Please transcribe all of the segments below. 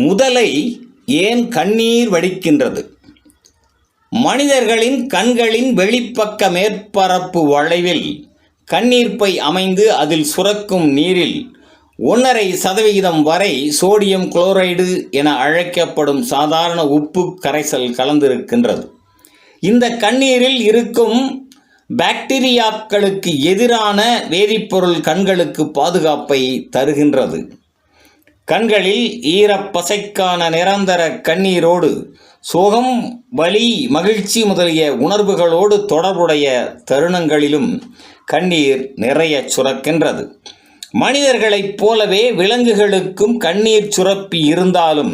முதலை ஏன் கண்ணீர் வடிக்கின்றது? மனிதர்களின் கண்களின் வெளிப்பக்க மேற்பரப்பு வளைவில் கண்ணீர்ப்பை அமைந்து அதில் சுரக்கும் நீரில் ஒன்றரை சதவிகிதம் வரை சோடியம் குளோரைடு என அழைக்கப்படும் சாதாரண உப்பு கரைசல் கலந்திருக்கின்றது. இந்த கண்ணீரில் இருக்கும் பாக்டீரியாக்களுக்கு எதிரான வேதிப்பொருள் கண்களுக்கு பாதுகாப்பை தருகின்றது. கண்களில் ஈரப்பசைக்கான நிரந்தர கண்ணீரோடு சோகம் வலி மகிழ்ச்சி முதலிய உணர்வுகளோடு தொடர்புடைய தருணங்களிலும் கண்ணீர் நிறைய சுரக்கின்றது. மனிதர்களைப் போலவே விலங்குகளுக்கும் கண்ணீர் சுரப்பி இருந்தாலும்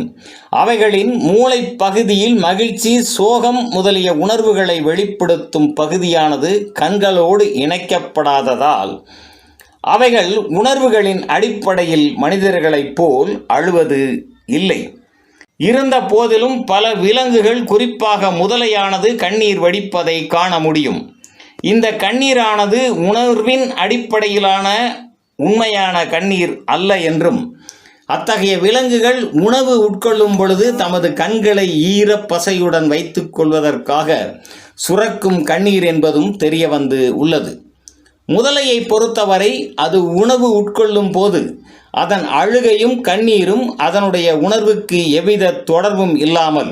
அவைகளின் மூளை பகுதியில் மகிழ்ச்சி சோகம் முதலிய உணர்வுகளை வெளிப்படுத்தும் பகுதியானது கண்களோடு இணைக்கப்படாததால் அவைகள் உணர்வுகளின் அடிப்படையில் மனிதர்களைப் போல் அழுவது இல்லை. இருந்த போதிலும் பல விலங்குகள் குறிப்பாக முதலையானது கண்ணீர் வடிப்பதை காண முடியும். இந்த கண்ணீரானது உணர்வின் அடிப்படையிலான உண்மையான கண்ணீர் அல்ல என்றும் அத்தகைய விலங்குகள் உணவு உட்கொள்ளும் பொழுது தமது கண்களை ஈரப் பசையுடன் வைத்துக் கொள்வதற்காக சுரக்கும் கண்ணீர் என்பதும் தெரியவந்து உள்ளது. முதலையை பொறுத்தவரை அது உணவு உட்கொள்ளும் போது அதன் அழுகையும் கண்ணீரும் அதனுடைய உணர்வுக்கு எவ்வித தொடர்பும் இல்லாமல்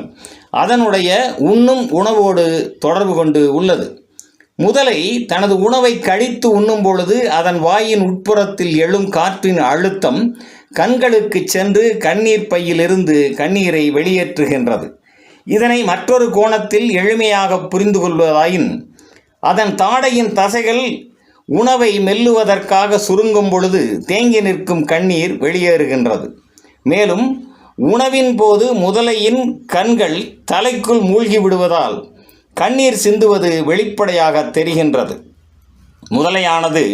அதனுடைய உண்ணும் உணவோடு தொடர்பு கொண்டு உள்ளது. முதலை தனது உணவை கழித்து உண்ணும் பொழுது அதன் வாயின் உட்புறத்தில் எழும் காற்றின் அழுத்தம் கண்களுக்கு சென்று கண்ணீர் பையிலிருந்து கண்ணீரை வெளியேற்றுகின்றது. இதனை மற்றொரு கோணத்தில் எளிமையாக புரிந்து கொள்வதாயின் அதன் தாடையின் தசைகள் உணவை மெல்லுவதற்காக சுருங்கும் பொழுது தேங்கி நிற்கும் கண்ணீர் வெளியேறுகின்றது. மேலும் உணவின் போது முதலையின் கண்கள் தலைக்குள் மூழ்கி விடுவதால் கண்ணீர் சிந்துவது வெளிப்படையாக தெரிகின்றது. முதலையானது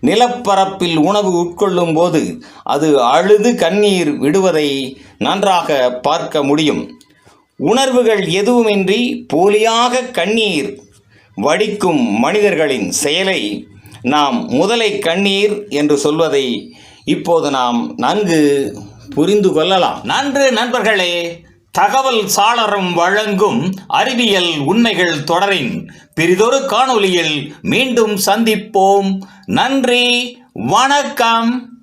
நிலப்பரப்பில் உணவு உட்கொள்ளும் போது அது அழுது கண்ணீர் விடுவதை நன்றாக பார்க்க முடியும். உணர்வுகள் எதுவுமின்றி போலியாக கண்ணீர் வடிக்கும் மனிதர்களின் செயலை நாம் முதலை கண்ணீர் என்று சொல்வதை இப்போது நாம் நன்கு புரிந்து கொள்ளலாம். நன்று நண்பர்களே தகவல் சாளரம் வழங்கும் அறிவியல் உண்மைகள் தொடரின் பிரிதொரு காணொளியில் மீண்டும் சந்திப்போம். நன்றி வணக்கம்.